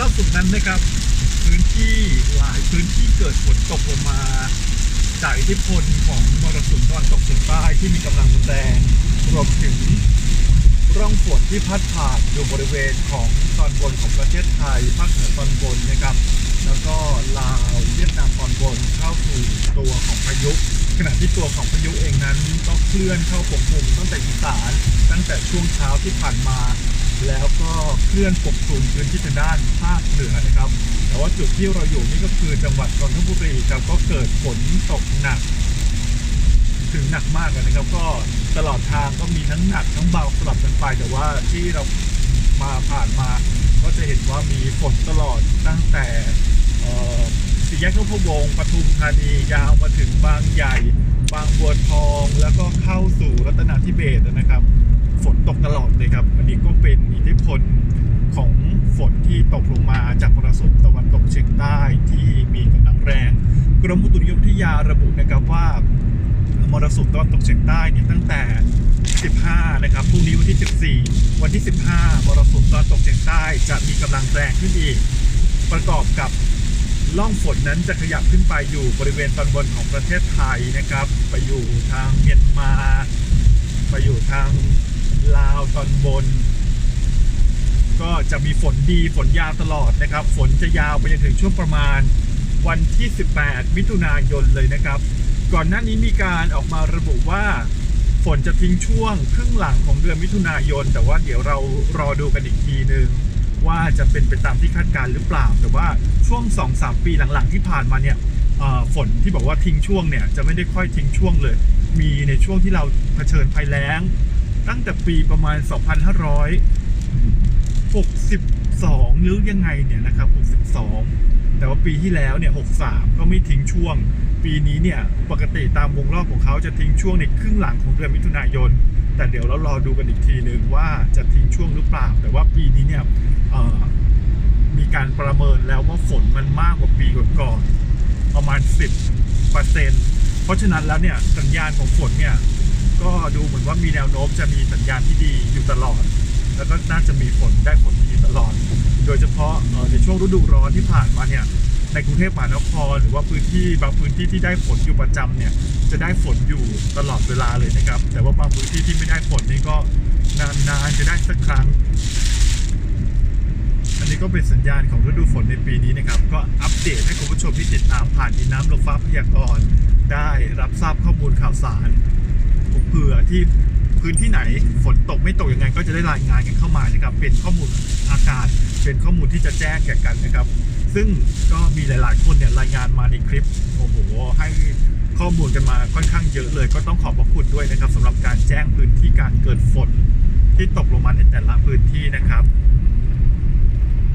ล่าสุดนั้นนะครับ พื้นที่หลายพื้นที่เกิดฝนตกลงมา จากอิทธิพลของมรสุมตะวันตกเฉียงใต้ที่มีกำลังแรงรวมถึงร่องฝนที่พัดผ่านอยู่บริเวณของตอนบนของประเทศไทยภาคเหนือตอนบนนะครับ แล้วก็ลาวเวียดนามตอนบนเข้าสู่ตัวของพายุขณะที่ตัวของพายุเองนั้นก็เคลื่อนเข้าปกคลุมตั้งแต่อีสานตั้งแต่ช่วงเช้าที่ผ่านมา แล้วก็เคลื่อนปกคลุมพื้นที่ทางด้านภาคเหนือนะครับ แต่ว่าจุดที่เราอยู่นี่ก็คือจังหวัดนนทบุรีครับก็เกิดฝนตกหนัก ถึงหนักมากนะครับ ก็ตลอดทางก็มีทั้งหนักทั้งเบาสลับกันไป แต่ว่าที่เรามาผ่านมา ก็จะเห็นว่ามีฝนตลอดตั้งแต่สี่แยกนพวงปทุมธานียาวมาถึงบางใหญ่ บางบัวทอง แล้วก็เข้าสู่รัตนาธิเบศนะครับ ฝนตกตลอดเลยครับ อันนี้ก็เป็นอิทธิพลของฝนที่ตกลงมาจากมรสุมตะวันตกเฉียงใต้ที่มีกำลังแรง กรมอุตุนิยมวิทยาระบุนะครับว่ามรสุมตะวันตกเฉียงใต้เนี่ยตั้งแต่ 15 นะครับ พรุ่งนี้วันที่ 14 วันที่ 15 มรสุมตะวันตกเฉียงใต้จะมีกำลังแรงขึ้นอีก ประกอบกับล่องฝนนั้นจะขยับขึ้นไปอยู่บริเวณตอนบนของประเทศไทยนะครับ ไปอยู่ทางเมียนมา ไปอยู่ทางลาวตอนบน ก็จะมีฝนดีฝนยาวตลอดนะครับ ฝนจะยาวไปจนถึงช่วงประมาณวันที่ 18 มิถุนายนเลยนะครับ ก่อนหน้านี้มีการออกมาระบุว่า ฝนจะทิ้งช่วงครึ่งหลังของเดือนมิถุนายน แต่ว่าเดี๋ยวเรารอดูกันอีกทีหนึ่งว่าจะเป็นไปตามที่คาดการณ์หรือเปล่า แต่ว่าช่วง 2-3 ปีหลังๆที่ผ่านมาเนี่ยฝนที่บอกว่าทิ้งช่วงเนี่ยจะไม่ได้ค่อยทิ้งช่วงเลย มีในช่วงที่เราเผชิญภัยแล้ง ตั้งแต่ปีประมาณ 2,562หรือยังไงเนี่ยนะครับ 62 แต่ว่าปีที่แล้วเนี่ย 63 ก็ไม่ทิ้งช่วง ปีนี้เนี่ยปกติตามวงรอบของเขาจะทิ้งช่วงในครึ่งหลังของเดือนมิถุนายน แต่เดี๋ยวเรารอดูกันอีกทีหนึ่งว่าจะทิ้งช่วงหรือเปล่า แต่ว่าปีนี้เนี่ยมีการประเมินแล้วว่าฝนมันมากกว่าปีก่อนๆประมาณ 10เปอร์เซ็นต์ ราะฉะนั้นแล้วเนี่ยสัญญาณของฝนเนี่ยก็ดูเหมือนว่ามีแนวโน้มจะมีสัญญาณที่ดีอยู่ตลอด แล้วก็น่าจะมีฝนได้ฝนดีตลอด โดยเฉพาะในช่วงฤดูร้อนที่ผ่านมาเนี่ยในกรุงเทพมหานครหรือว่าพื้นที่บางพื้นที่ที่ได้ฝนอยู่ประจำเนี่ยจะได้ฝนอยู่ตลอดเวลาเลยนะครับ แต่ว่าบางพื้นที่ที่ไม่ได้ฝนนี่ก็นานๆจะได้สักครั้ง อันนี้ก็เป็นสัญญาณของฤดูฝนในปีนี้นะครับ ก็อัปเดตให้คุณผู้ชมที่ติดตามผ่านดินน้ำลมฟ้าพยากรณ์ ได้รับทราบข้อมูลข่าวสารเผื่อที่พื้นที่ไหนฝนตกไม่ตกยังไง ก็จะได้รายงานกันเข้ามานะครับ เป็นข้อมูลอากาศ เป็นข้อมูลที่จะแจ้งแก่กันนะครับ ซึ่งก็มีหลาย ๆ คนเนี่ยรายงานมาในคลิปโอ้โหให้ข้อมูลกันมาค่อนข้างเยอะเลย ก็ต้องขอบพระคุณด้วยนะครับสำหรับการแจ้งพื้นที่การเกิดฝนที่ตกลง